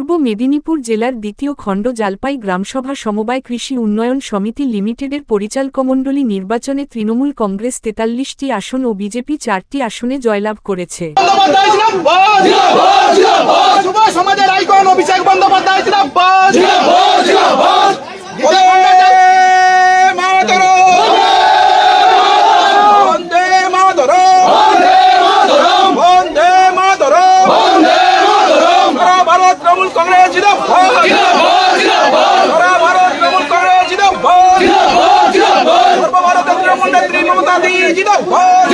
পূর্ব মেদিনীপুর জেলার দ্বিতীয় খণ্ড জালপাই গ্রামসভা সমবায় কৃষি উন্নয়ন সমিতি লিমিটেডের পরিচালকমণ্ডলী নির্বাচনে তৃণমূল কংগ্রেস তেতাল্লিশটি আসন ও বিজেপি চারটি আসনে জয়লাভ করেছে বন্দ্যোপাধ্যায় জিন্দাবাদ যুব সমাজের আইকন অভিষেক বন্দ্যোপাধ্যায় জিন্দাবাদ বন্দে মাতরম বন্দে মাতরম বন্দে মাতরম সারা ভারত তৃণমূল কংগ্রেস, জিন্দাবাদ! ভারত তৃণমূল কংগ্রেস, জিন্দাবাদ! সর্বভারতীয় তৃণমূল নেত্রী মমতা দি জিন্দাবাদ!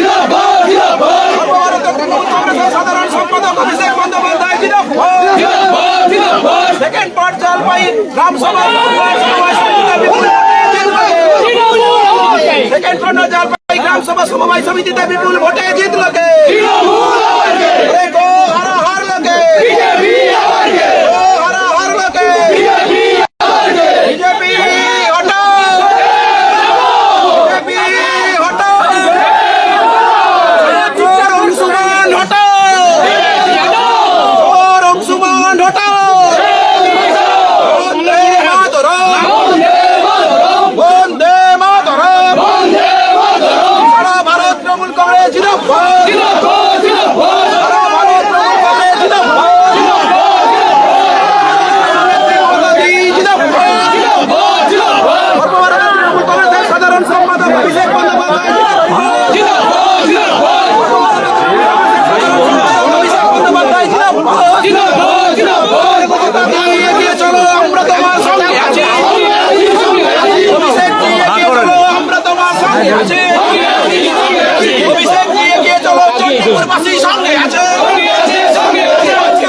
সর্বভারতীয় তৃণমূল কংগ্রেসের সাধারণ সম্পাদক অভিষেক বন্দ্যোপাধ্যায়, জিন্দাবাদ! সেকেন্ড পার্ট জলপাই গ্রাম সেকেন্ড পার্ট জলপাই গ্রাম সভা সমবায় সমিতিতে বিপুল ভোটে জিতলকে গো 我是一张脸，